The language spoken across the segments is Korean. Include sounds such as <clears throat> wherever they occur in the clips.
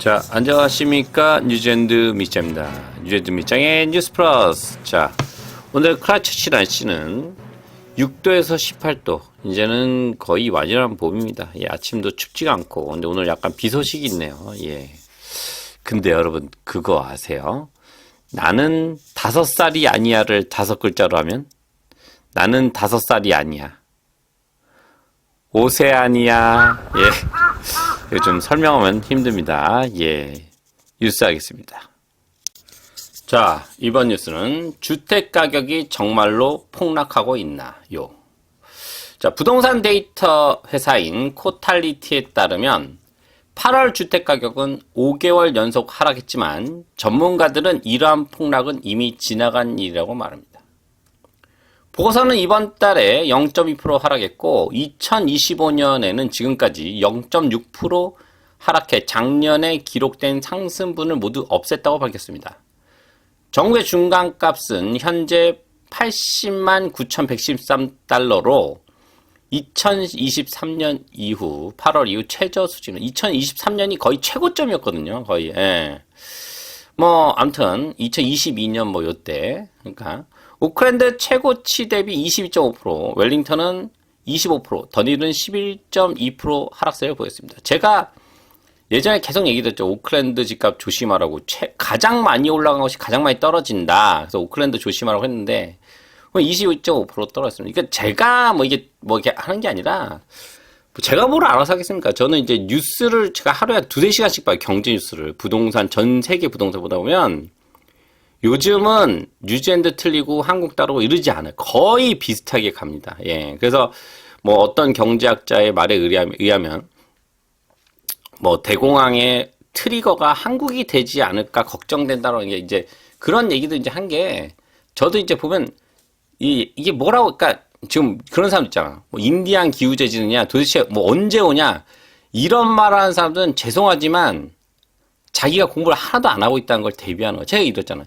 자, 안녕하십니까. 뉴젠드 밑장입니다. 뉴젠드 밑장의 뉴스 플러스. 자, 오늘 크라치치 날씨는 6도에서 18도. 이제는 거의 완연한 봄입니다. 예, 아침도 춥지가 않고. 근데 오늘 약간 비 소식이 있네요. 예. 근데 여러분, 그거 아세요? 나는 다섯 살이 아니야를 다섯 글자로 하면? 나는 다섯 살이 아니야. 오세아니아. 예. 이거 좀 설명하면 힘듭니다. 예. 뉴스 하겠습니다. 자, 이번 뉴스는 주택 가격이 정말로 폭락하고 있나요? 자, 부동산 데이터 회사인 코탈리티에 따르면 8월 주택 가격은 5개월 연속 하락했지만 전문가들은 이러한 폭락은 이미 지나간 일이라고 말합니다. 보고서는 이번 달에 0.2% 하락했고 2025년에는 지금까지 0.6% 하락해 작년에 기록된 상승분을 모두 없앴다고 밝혔습니다. 전국의 중간값은 현재 80만 9,113달러로 2023년 이후 8월 이후 최저 수준은 2023년이 거의 최고점이었거든요. 거의. 예. 뭐 아무튼 2022년 뭐 요때 그러니까 오클랜드 최고치 대비 22.5%, 웰링턴은 25%, 더닐은 11.2% 하락세를 보였습니다. 제가 예전에 계속 얘기했죠. 오클랜드 집값 조심하라고. 최, 가장 많이 올라간 것이 가장 많이 떨어진다. 그래서 오클랜드 조심하라고 했는데 22.5% 떨어졌습니다. 그러니까 제가 뭐 이게 뭐 이렇게 하는 게 아니라 제가 뭘 알아서 하겠습니까? 저는 이제 뉴스를 제가 하루에 두세 시간씩 봐요. 경제 뉴스를. 부동산, 전 세계 부동산 보다 보면 요즘은 뉴질랜드 틀리고 한국 따르고 이러지 않아요. 거의 비슷하게 갑니다. 예. 그래서 뭐 어떤 경제학자의 말에 의하면, 뭐 대공황의 트리거가 한국이 되지 않을까 걱정된다는 게 이제 그런 얘기도 이제 한 게 저도 이제 보면 이 이게 뭐라고 그러니까 지금 그런 사람 있잖아. 뭐 인디안 기후 재 지느냐 도대체 뭐 언제 오냐 이런 말하는 사람들은 죄송하지만 자기가 공부를 하나도 안 하고 있다는 걸 대비하는 거. 제가 이랬잖아요.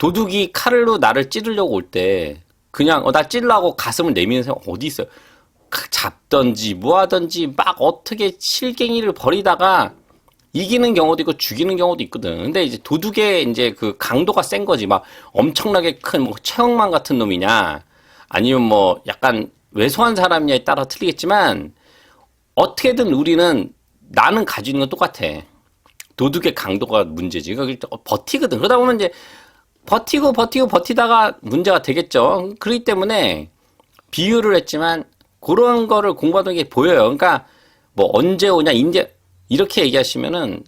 도둑이 칼로 나를 찌르려고 올 때 그냥 어, 나 찌르려고 가슴을 내미는 사람 어디 있어요? 잡던지 뭐하던지 막 어떻게 실갱이를 벌이다가 이기는 경우도 있고 죽이는 경우도 있거든. 근데 이제 도둑의 이제 그 강도가 센 거지. 막 엄청나게 큰 뭐 최영만 같은 놈이냐 아니면 뭐 약간 왜소한 사람이냐에 따라 틀리겠지만 어떻게든 우리는 나는 가지고 있는 건 똑같아. 도둑의 강도가 문제지. 그러니까 버티거든. 그러다 보면 이제 버티고 버티고 버티다가 문제가 되겠죠. 그렇기 때문에 비유를 했지만 그런 거를 공부하던 게 보여요. 그러니까 뭐 언제 오냐 인제 이렇게 얘기하시면은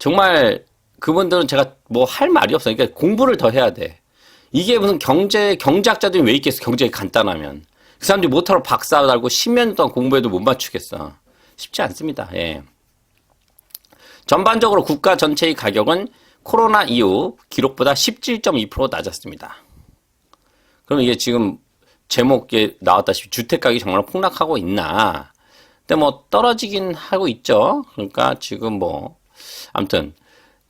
정말 그분들은 제가 뭐 할 말이 없어요. 그러니까 공부를 더 해야 돼. 이게 무슨 경제 경제학자들이 왜 있겠어? 경제가 간단하면 그 사람들이 못하러 박사 달고 10년 동안 공부해도 못 맞추겠어. 쉽지 않습니다. 예. 전반적으로 국가 전체의 가격은 코로나 이후 기록보다 17.2% 낮았습니다. 그럼 이게 지금 제목에 나왔다시피 주택 가격이 정말 폭락하고 있나? 근데 뭐 떨어지긴 하고 있죠. 그러니까 지금 뭐 아무튼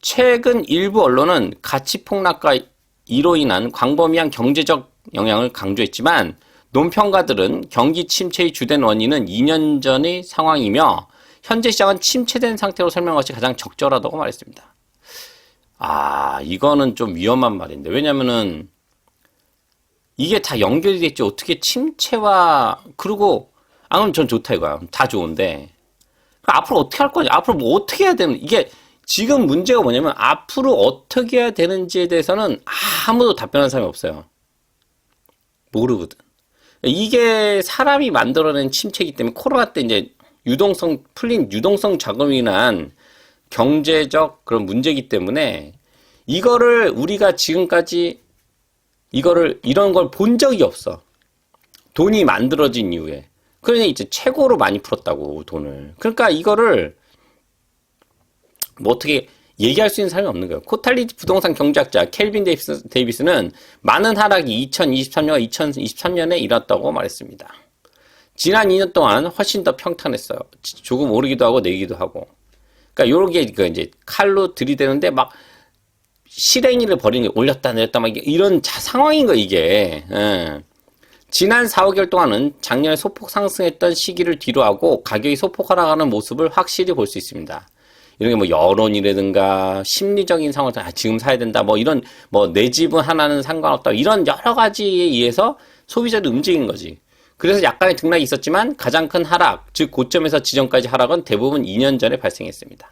최근 일부 언론은 가치 폭락과 이로 인한 광범위한 경제적 영향을 강조했지만 논평가들은 경기 침체의 주된 원인은 2년 전의 상황이며 현재 시장은 침체된 상태로 설명한 것이 가장 적절하다고 말했습니다. 아, 이거는 좀 위험한 말인데. 왜냐면은, 이게 다 됐지. 어떻게 침체와, 그리고, 아, 그럼 전 좋다 이거야. 다 좋은데. 앞으로 어떻게 할 거냐? 앞으로 뭐 어떻게 해야 되는, 이게, 지금 문제가 뭐냐면, 앞으로 어떻게 해야 되는지에 대해서는 아무도 답변하는 사람이 없어요. 모르거든. 이게 사람이 만들어낸 침체이기 때문에 코로나 때 이제 유동성, 풀린 유동성 자금이 난 경제적 그런 문제이기 때문에 이거를 우리가 지금까지 이거를 이런 걸 본 적이 없어. 돈이 만들어진 이후에. 그러니 이제 최고로 많이 풀었다고 돈을. 그러니까 이거를 뭐 어떻게 얘기할 수 있는 사람이 없는 거예요. 코탈리티 부동산 경제학자 켈빈 데이비스, 데이비스 는 많은 하락이 2023년과 2023년에 일었다고 말했습니다. 지난 2년 동안 훨씬 더 평탄했어요. 조금 오르기도 하고 내기도 하고. 그러니까 요렇게 그 이제 칼로 들이대는데 막 실행위를 벌이는 게 올렸다 내렸다 막 이런 자, 상황인 거 이게. 예. 지난 4, 5개월 동안은 작년에 소폭 상승했던 시기를 뒤로하고 가격이 소폭 하락하는 모습을 확실히 볼 수 있습니다. 이런 게 뭐 여론이라든가 심리적인 상황, 아, 지금 사야 된다, 뭐 이런 뭐 내 집은 하나는 상관없다, 이런 여러 가지에 의해서 소비자를 움직인 거지. 그래서 약간의 등락이 있었지만 가장 큰 하락, 즉 고점에서 지점까지 하락은 대부분 2년 전에 발생했습니다.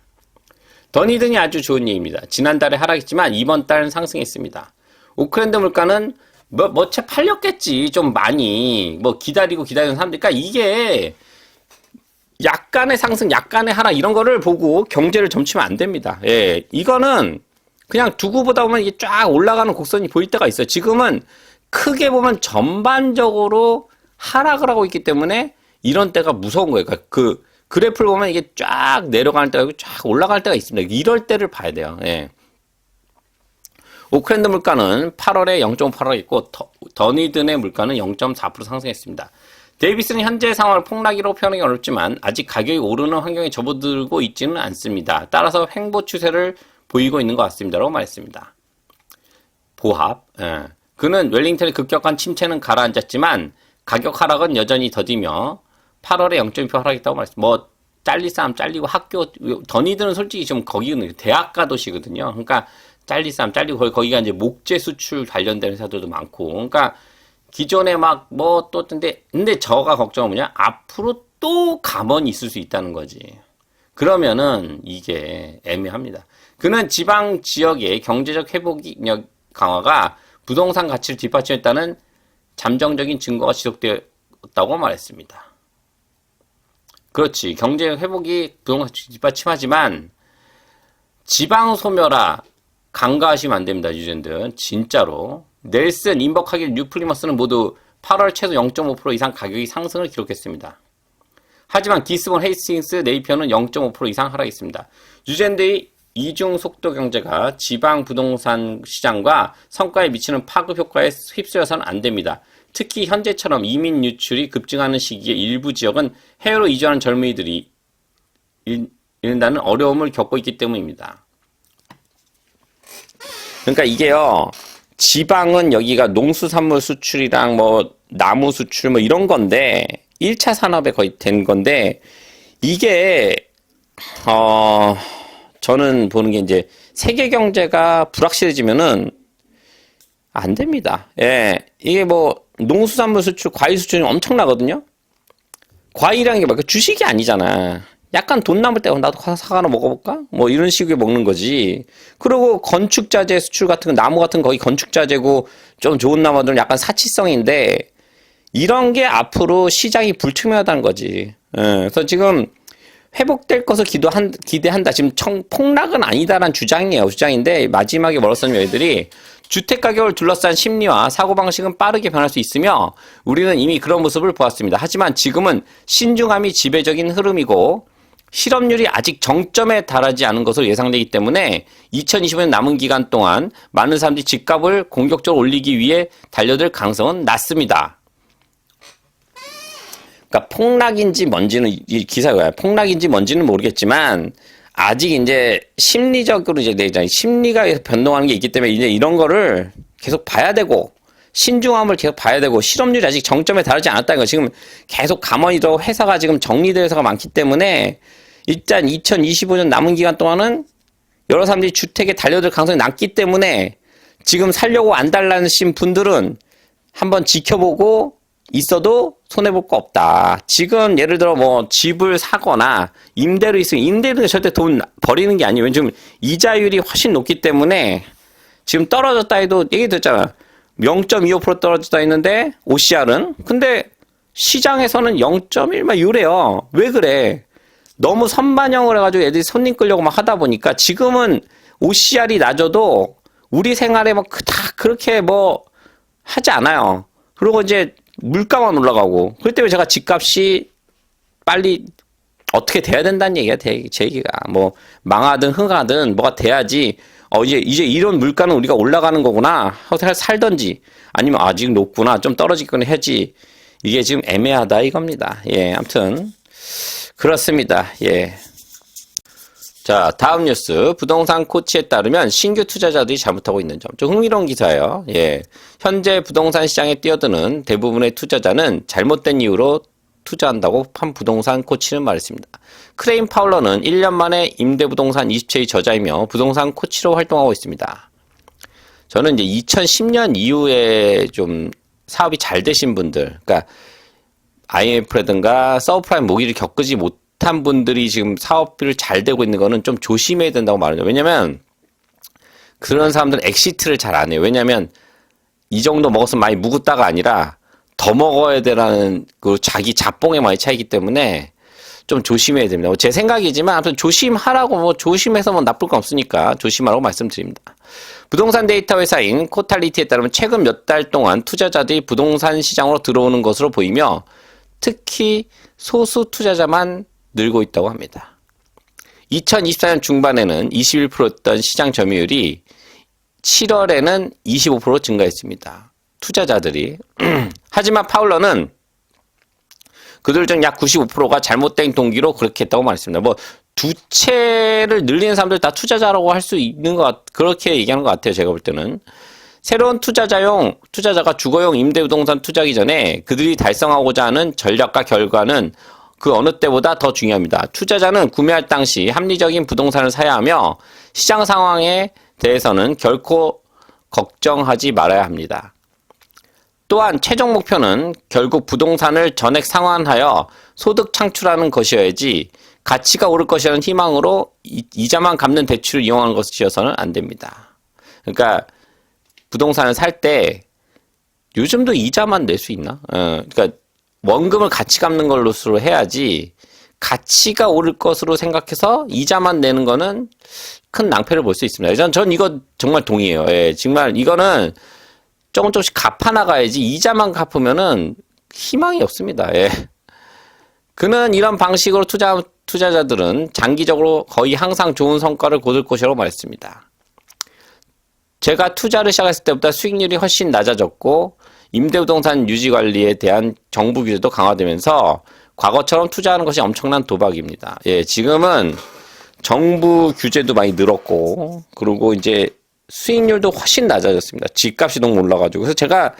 더니든이 아주 좋은 예입니다. 지난달에 하락했지만 이번 달은 상승했습니다. 오클랜드 물가는 뭐, 뭐채 팔렸겠지. 좀 많이. 뭐 기다리고 기다리는 사람들. 그러니까 이게 약간의 상승, 약간의 하락 이런 거를 보고 경제를 점치면 안 됩니다. 예. 이거는 그냥 두고 보다 보면 이게 쫙 올라가는 곡선이 보일 때가 있어요. 지금은 크게 보면 전반적으로 하락을 하고 있기 때문에 이런 때가 무서운 거예요. 그러니까 그 그래프를 보면 이게 쫙 내려가는 때가 있고 쫙 올라갈 때가 있습니다. 이럴 때를 봐야 돼요. 예. 오클랜드 물가는 8월에 0.8을 있고 더, 더니든의 물가는 0.4% 상승했습니다. 데이비스는 현재 상황을 폭락이라고 표현하기 어렵지만 아직 가격이 오르는 환경에 접어들고 있지는 않습니다. 따라서 횡보 추세를 보이고 있는 것 같습니다라고 말했습니다. 보합. 예. 그는 웰링턴의 급격한 침체는 가라앉았지만 가격 하락은 여전히 더디며 8월에 0.2% 하락했다고 말했습니다. 뭐 잘리 싸움 잘리고 학교 더니들은 솔직히 좀 거기는 대학가 도시거든요. 그러니까 잘리 싸움 잘리고 거기 거기가 이제 목재 수출 관련된 회사들도 많고 그러니까 기존에 막 뭐 또 근데 근데 저가 걱정은 뭐냐 앞으로 또 감원이 있을 수 있다는 거지. 그러면은 이게 애매합니다. 그는 지방 지역의 경제적 회복력 강화가 부동산 가치를 뒷받침했다는 잠정적인 증거가 지속되었다고 말했습니다. 그렇지. 경제 회복이 부동산 뒷받침하지만 지방 소멸화 간과하시면 안 됩니다, 유전들. 진짜로. 넬슨, 인버카길, 뉴플리머스는 모두 8월 최소 0.5% 이상 가격이 상승을 기록했습니다. 하지만 기스본, 헤이스팅스, 네이피어는 0.5% 이상 하락했습니다. 유젠드의 이중 속도 경제가 지방 부동산 시장과 성과에 미치는 파급 효과에 휩쓸려서는 안 됩니다. 특히 현재처럼 이민 유출이 급증하는 시기에 일부 지역은 해외로 이주하는 젊은이들이 이른다는 어려움을 겪고 있기 때문입니다. 그러니까 이게요, 지방은 여기가 농수산물 수출이랑 뭐 나무 수출 뭐 이런 건데 1차 산업에 거의 된 건데 이게 어 저는 보는 게 이제 세계 경제가 불확실해지면은 안 됩니다. 예. 이게 뭐 농수산물 수출, 과일 수출이 엄청나거든요. 과일이라는 게 막 주식이 아니잖아. 약간 돈 남을 때 어, 나도 사과 하나 먹어볼까? 뭐 이런 식으로 먹는 거지. 그리고 건축 자재 수출 같은 거, 나무 같은 거 거의 건축 자재고 좀 좋은 나무들은 약간 사치성인데 이런 게 앞으로 시장이 불투명하다는 거지. 예, 그래서 지금 회복될 것을 기도한, 기대한다. 지금 청, 폭락은 아니다라는 주장이에요. 주장인데 마지막에 멀었던 여들이 주택 가격을 둘러싼 심리와 사고방식은 빠르게 변할 수 있으며 우리는 이미 그런 모습을 보았습니다. 하지만 지금은 신중함이 지배적인 흐름이고 실업률이 아직 정점에 달하지 않은 것으로 예상되기 때문에 2025년 남은 기간 동안 많은 사람들이 집값을 공격적으로 올리기 위해 달려들 가능성은 낮습니다. 그러니까 폭락인지 뭔지는 이 기사가 폭락인지 뭔지는 모르겠지만 아직 이제 심리적으로 이제 내장 심리가 변동하는 게 있기 때문에 이제 이런 거를 계속 봐야 되고 신중함을 계속 봐야 되고 실업률이 아직 정점에 다르지 않았다는 거 지금 계속 가만히도 회사가 지금 정리될 회사가 많기 때문에 일단 2025년 남은 기간 동안은 여러 사람들이 주택에 달려들 가능성이 낮기 때문에 지금 살려고 안 달라는 분들은 한번 지켜보고 있어도 손해볼 거 없다. 지금 예를 들어 뭐 집을 사거나 임대로 있으면 임대료는 절대 돈 버리는 게 아니에요. 왜냐면 이자율이 훨씬 높기 때문에 지금 떨어졌다 해도 얘기 듣잖아. 0.25% 떨어졌다 했는데 OCR은 근데 시장에서는 0.1만 유래요. 왜 그래? 너무 선반영을 해가지고 애들이 손님 끌려고 막 하다 보니까 지금은 OCR이 낮아도 우리 생활에 뭐다 그렇게 뭐 하지 않아요. 그리고 이제 물가만 올라가고 그렇기 때문에 제가 집값이 빨리 어떻게 돼야 된다는 얘기가 제 얘기가. 뭐 망하든 흥하든 뭐가 돼야지 어 이제 이제 이런 물가는 우리가 올라가는 거구나. 하고 살던지. 아니면 아직 높구나. 좀 떨어지거나 해지. 이게 지금 애매하다 이겁니다. 예 아무튼. 그렇습니다. 예. 자, 다음 뉴스. 부동산 코치에 따르면 신규 투자자들이 잘못하고 있는 점. 좀 흥미로운 기사예요. 예. 현재 부동산 시장에 뛰어드는 대부분의 투자자는 잘못된 이유로 투자한다고 한 부동산 코치는 말했습니다. 크레인 파울러는 1년 만에 임대부동산 20채의 저자이며 부동산 코치로 활동하고 있습니다. 저는 이제 2010년 이후에 좀 사업이 잘 되신 분들, 그러니까 IMF라든가 서브프라임 모기를 겪지 못 한 분들이 지금 사업을 잘 되고 있는 거는 좀 조심해야 된다고 말하죠. 왜냐면 그런 사람들은 엑시트를 잘 안 해요. 왜냐면 이 정도 먹었으면 많이 묵었다가 아니라 더 먹어야 되라는 그 자기 자뽕에 많이 차이기 때문에 좀 조심해야 됩니다. 뭐제 생각이지만 아무튼 조심하라고 뭐 조심해서 뭐 나쁠 건 없으니까 조심하라고 말씀드립니다. 부동산 데이터 회사인 코탈리티에 따르면 최근 몇 달 동안 투자자들이 부동산 시장으로 들어오는 것으로 보이며 특히 소수 투자자만 늘고 있다고 합니다. 2024년 중반에는 21%였던 시장 점유율이 7월에는 25% 증가했습니다. 투자자들이. <clears throat> 하지만 파울러는 그들 중 약 95%가 잘못된 동기로 그렇게 했다고 말했습니다. 뭐, 두 채를 늘리는 사람들 다 투자자라고 할 수 있는 것, 같, 그렇게 얘기하는 것 같아요. 제가 볼 때는. 새로운 투자자용, 투자자가 주거용 임대부동산 투자하기 전에 그들이 달성하고자 하는 전략과 결과는 그 어느 때보다 더 중요합니다. 투자자는 구매할 당시 합리적인 부동산을 사야 하며 시장 상황에 대해서는 결코 걱정하지 말아야 합니다. 또한 최종 목표는 결국 부동산을 전액 상환하여 소득 창출하는 것이어야지 가치가 오를 것이라는 희망으로 이자만 갚는 대출을 이용하는 것이어서는 안 됩니다. 그러니까 부동산을 살 때 요즘도 이자만 낼 수 있나? 어, 그러니까 원금을 같이 갚는 걸로서 해야지 가치가 오를 것으로 생각해서 이자만 내는 거는 큰 낭패를 볼 수 있습니다. 전, 전 이거 정말 동의해요. 예, 정말 이거는 조금 조금씩 갚아나가야지 이자만 갚으면은 희망이 없습니다. 예. 그는 이런 방식으로 투자, 투자자들은 장기적으로 거의 항상 좋은 성과를 거둘 것이라고 말했습니다. 제가 투자를 시작했을 때보다 수익률이 훨씬 낮아졌고 임대부동산 유지 관리에 대한 정부 규제도 강화되면서 과거처럼 투자하는 것이 엄청난 도박입니다. 예, 지금은 정부 규제도 많이 늘었고 그리고 이제 수익률도 훨씬 낮아졌습니다. 집값이 너무 올라가지고 그래서 제가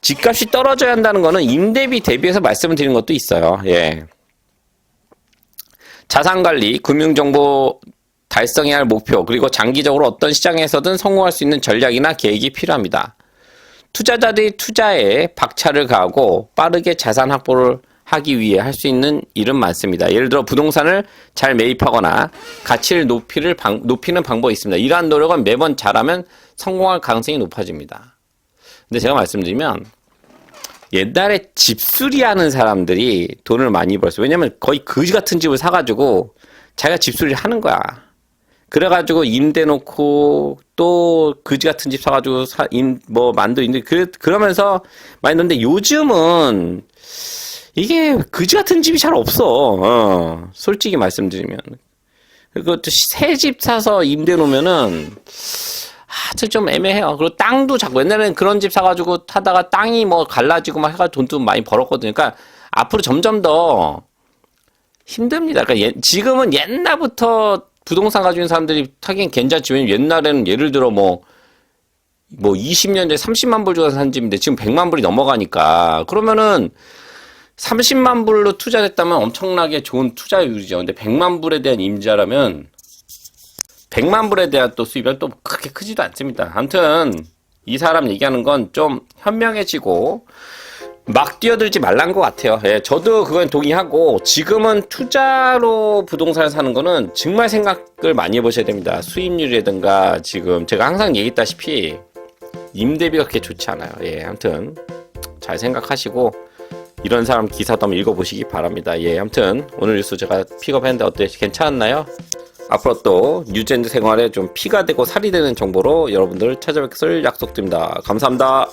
집값이 떨어져야 한다는 거는 임대비 대비해서 말씀을 드리는 것도 있어요. 예. 자산관리, 금융정보 달성해야 할 목표, 그리고 장기적으로 어떤 시장에서든 성공할 수 있는 전략이나 계획이 필요합니다. 투자자들이 투자에 박차를 가하고 빠르게 자산 확보를 하기 위해 할 수 있는 일은 많습니다. 예를 들어 부동산을 잘 매입하거나 가치를 높이를 방, 높이는 방법이 있습니다. 이러한 노력은 매번 잘하면 성공할 가능성이 높아집니다. 근데 제가 말씀드리면 옛날에 집수리 하는 사람들이 돈을 많이 벌었어요. 왜냐면 거의 거지 같은 집을 사가지고 자기가 집수리를 하는 거야. 그래가지고 임대 놓고 또 그지 같은 집 사가지고 사, 임, 뭐 만두 있는데 그, 그러면서 많이 넣는데 요즘은 이게 그지 같은 집이 잘 없어. 어, 솔직히 말씀드리면. 그것도 새 집 사서 임대 놓으면은 아주 좀 애매해요. 그리고 땅도 자꾸 옛날에는 그런 집 사가지고 하다가 땅이 뭐 갈라지고 막 해가지고 돈도 많이 벌었거든요. 그러니까 앞으로 점점 더 힘듭니다. 그러니까 예, 지금은 옛날부터 부동산 가지고 있는 사람들이 타긴 괜찮지. 왜냐면 옛날에는 예를 들어 뭐, 뭐 20년 전에 30만 불 주고 산 집인데 지금 100만 불이 넘어가니까. 그러면은 30만 불로 투자했다면 엄청나게 좋은 투자율이죠. 근데 100만 불에 대한 임자라면 100만 불에 대한 또 수입은 또 그렇게 크지도 않습니다. 아무튼 이 사람 얘기하는 건 좀 현명해지고 막 뛰어들지 말란 것 같아요. 예, 저도 그건 동의하고 지금은 투자로 부동산을 사는 거는 정말 생각을 많이 해보셔야 됩니다. 수익률이라든가 지금 제가 항상 얘기했다시피 임대비가 그렇게 좋지 않아요. 예, 아무튼 잘 생각하시고 이런 사람 기사도 한번 읽어보시기 바랍니다. 예, 아무튼 오늘 뉴스 제가 픽업했는데 어때 괜찮았나요? 앞으로 또 뉴젠드 생활에 좀 피가 되고 살이 되는 정보로 여러분들 찾아뵙을 것을 약속드립니다. 감사합니다.